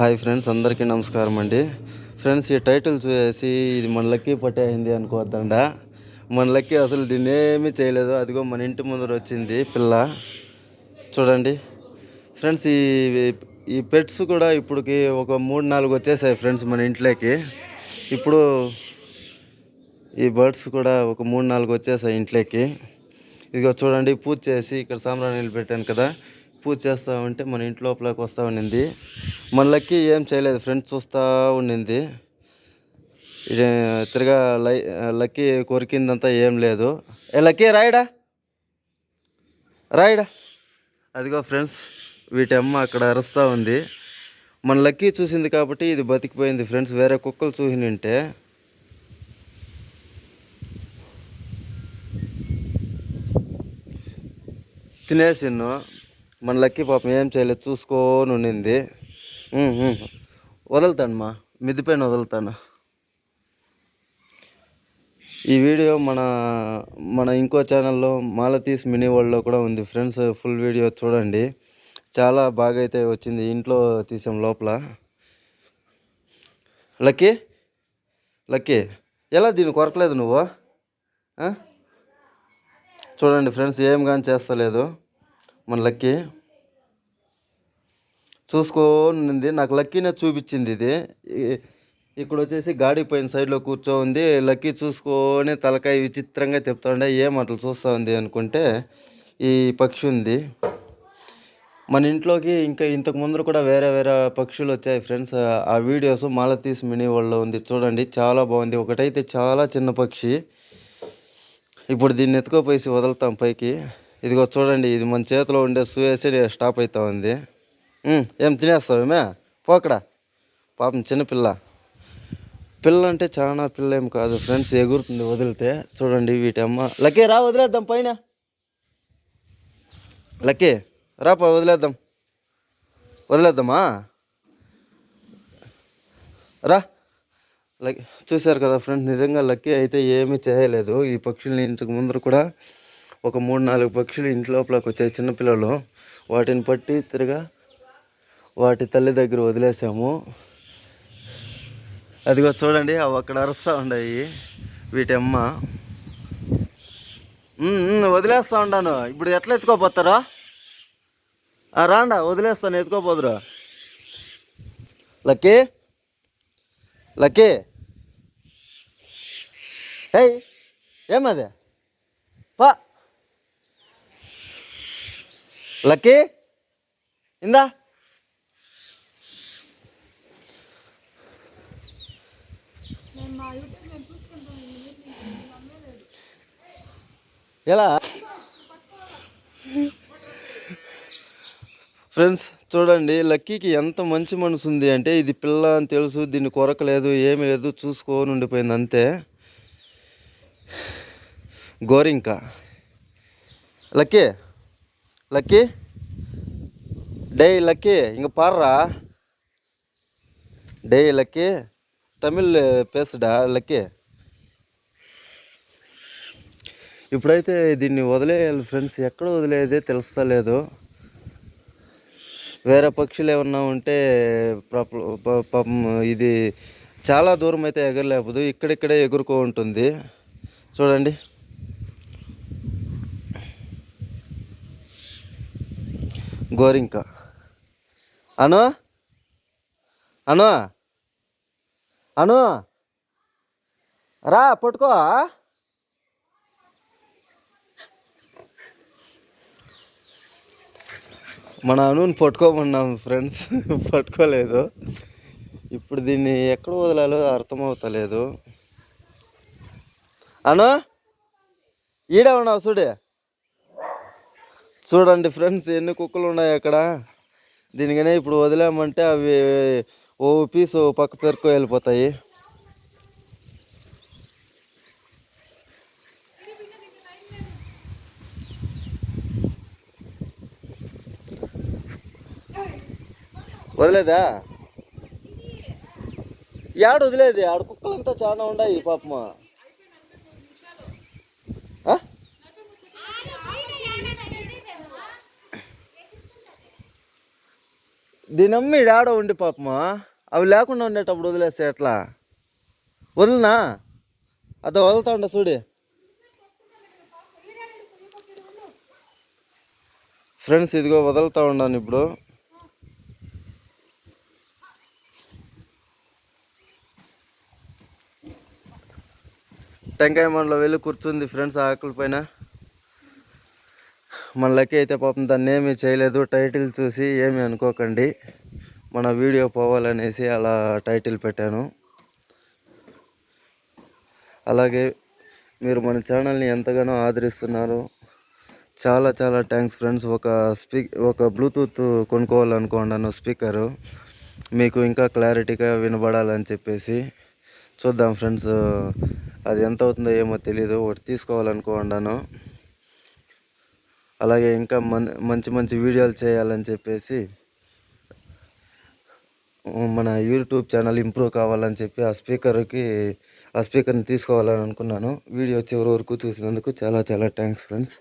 Hi friends అందరికీ నమస్కారం అండి. ఫ్రెండ్స్ ఈ టైటిల్ చూసేసి ఇది మన లక్కీ పట్టేసింది అనుకోవద్దండ. మన లక్కీ అసలు దీన్ని ఏమీ చేయలేదు. అదిగో మన ఇంటి ముందర వచ్చింది పిల్ల. చూడండి. ఫ్రెండ్స్ ఈ ఈ పెట్స్ కూడా ఇప్పటికి ఒక మూడు నాలుగు వచ్చేసాయి ఫ్రెండ్స్ మన ఇంట్లోకి. ఇప్పుడు ఈ బర్డ్స్ కూడా ఒక మూడు నాలుగు వచ్చేసాయి ఇంట్లోకి. ఇదిగో చూడండి పూజ చేసి ఇక్కడ సాంబ్రాణిలు పెట్టాను కదా. పూజ చేస్తూ ఉంటే మన ఇంటి లోపలికి వస్తూ ఉండింది. మన లక్కీ ఏం చేయలేదు ఫ్రెండ్స్ చూస్తూ ఉండింది. తిరగా లై లక్కీ కొరికిందంతా ఏం లేదు. ఏ లక్కీ రాయడా? రాయడా? అదిగో ఫ్రెండ్స్ వీటి అమ్మ అక్కడ అరుస్తూ ఉంది. మన లక్కీ చూసింది కాబట్టి ఇది బతికిపోయింది ఫ్రెండ్స్ వేరే కుక్కలు చూసినింటే తినేసిన్ను మన లక్కీ పాపం ఏం చేయలేదు చూసుకొని ఉండింది. వదులుతానమ్మా వదులుతాను మిద్ది పైన వదులుతాను. ఈ వీడియో మన మన ఇంకో ఛానల్లో మాలతీస్ మినీ వరల్డ్లో కూడా ఉంది ఫ్రెండ్స్ ఫుల్ వీడియో చూడండి. చాలా బాగా అయితే వచ్చింది ఇంట్లో తీసాం లోపల. లక్కీ లక్కీ ఎలా దీన్ని కొరకలేదు నువ్వు? చూడండి ఫ్రెండ్స్ ఏం కానీ చేస్తలేదు. మన లక్కీ. చూసుకోనుంది నాకు లక్కీనే చూపించింది ఇది. ఇక్కడ వచ్చేసి గాడి పైన సైడ్లో కూర్చో ఉంది లక్కీ చూసుకొని తలకాయ విచిత్రంగా చెప్తా ఏం అట్లా చూస్తూ ఉంది అనుకుంటే ఈ పక్షి ఉంది. మన ఇంట్లోకి ఇంకా ఇంతకు ముందు కూడా వేరే వేరే పక్షులు వచ్చాయి ఫ్రెండ్స్. ఆ వీడియోస్ మాలతీస్ మినీ వరల్డ్లో ఉంది చూడండి. చాలా బాగుంది. ఒకటైతే చాలా చిన్న పక్షి. ఇప్పుడు దీన్ని ఎత్తుకోపోయి వదులుతాం పైకి. ఇదిగో చూడండి ఇది మన చేతిలో ఉండే సూయేసి స్టాప్ అవుతా ఉంది. ఏం తినేస్తావేమే పోకడా పాపం చిన్నపిల్ల పిల్ల. అంటే చాలా పిల్ల ఏం కాదు ఫ్రెండ్స్ ఎగురుతుంది వదిలితే. చూడండి వీటి అమ్మ. లక్కీ రా వదిలేద్దాం పైన. లక్కీ రాపా వదిలేద్దాం. వదిలేద్దామా? రా. లక్ చూశారు కదా ఫ్రెండ్స్ నిజంగా లక్కీ అయితే ఏమీ చేయలేదు. ఈ పక్షుల్ని ఇంతకు ముందర కూడా ఒక మూడు నాలుగు పక్షులు ఇంటి లోపలికి వచ్చాయి. చిన్నపిల్లలు వాటిని పట్టి తిరగా వాటి తల్లి దగ్గర వదిలేసాము. అదిగో చూడండి అవి అక్కడ అరుస్తూ ఉన్నాయి. వీటి అమ్మ. వదిలేస్తూ వదిలేస్తా ఉండాను. ఇప్పుడు ఎట్లా ఎత్తుకోపోతారా? రాండా వదిలేస్తాను ఎత్తుకోపోదురా. లక్కీ. లక్కీ. ఏయ్ ఏమది పా. లక్కీ? ఇందా? ఎలా? ఫ్రెండ్స్ చూడండి లక్కీకి ఎంత మంచి మనసు ఉంది అంటే ఇది పిల్ల అని తెలుసు దీన్ని కొరకలేదు ఏమీ లేదు చూసుకొని ఉండిపోయింది అంతే. గోరింక. Lucky లక్కీ டேய் லக்கி இங்கே பாடுறா டேய் லக்கி తమిళ్ పేసుడా లక్కీ ఇప్పుడైతే దీన్ని వదిలేయాలి ఫ్రెండ్స్ ఎక్కడ వదిలేదే తెలుస్తలేదు వేరే పక్షులు ఏమన్నా ఉంటే పాప- పా- పాపం ఇది చాలా దూరం అయితే ఎగరలేకపోదు ఇక్కడిక్కడే ఎగురుకో ఉంటుంది చూడండి గోరింక. అను? అను? అను? రా పట్టుకో. మన అనుని పట్టుకోమన్నాం ఫ్రెండ్స్ పట్టుకోలేదు. ఇప్పుడు దీన్ని ఎక్కడ వదలాలో అర్థమవుతలేదు. అను? ఈడే ఉన్నావు చూడే. చూడండి ఫ్రెండ్స్ ఎన్ని కుక్కలు ఉన్నాయి అక్కడ. దీనికనే ఇప్పుడు వదిలామంటే అవి ఓ పీస్ ఓ పక్క పెరుకు వెళ్ళిపోతాయి. వదిలేదా? యాడ వదిలేదు? ఆడ కుక్కలంతా చాలా ఉన్నాయి పాపమా? దీని అమ్మి ఆడ ఉండి పాపమా? అవి లేకుండా ఉండేటప్పుడు వదిలేస్తే ఎట్లా? వదిలినా? అదో వదులుతా ఉండ చూడి. ఫ్రెండ్స్ ఇదిగో వదులుతా ఉన్నాను ఇప్పుడు. టెంకాయ మండలో వెళ్ళి కూర్చుంది ఫ్రెండ్స్ ఆకుల పైన. మన లక్కీ అయితే పాపం దాన్ని ఏమీ చేయలేదు. టైటిల్ చూసి ఏమీ అనుకోకండి. మన వీడియో పోవాలనేసి అలా టైటిల్ పెట్టాను. అలాగే మీరు మన ఛానల్ని ఎంతగానో ఆదరిస్తున్నారు. చాలా చాలా థ్యాంక్స్ ఫ్రెండ్స్. ఒక స్పీక్ ఒక బ్లూటూత్ కొనుక్కోవాలనుకున్నాను స్పీకరు. మీకు ఇంకా క్లారిటీగా వినబడాలని చెప్పేసి చూద్దాం ఫ్రెండ్స్. అది ఎంత అవుతుందో ఏమో తెలీదు. ఒకటి తీసుకోవాలనుకున్నాను అలాగే ఇంకా మన్ మంచి మంచి వీడియోలు చేయాలని చెప్పేసి మన యూట్యూబ్ ఛానల్ ఇంప్రూవ్ కావాలని చెప్పి ఆ స్పీకర్కి ఆ స్పీకర్ని తీసుకోవాలని అనుకున్నాను. వీడియో చివరి వరకు చూసినందుకు చాలా చాలా థ్యాంక్స్ ఫ్రెండ్స్.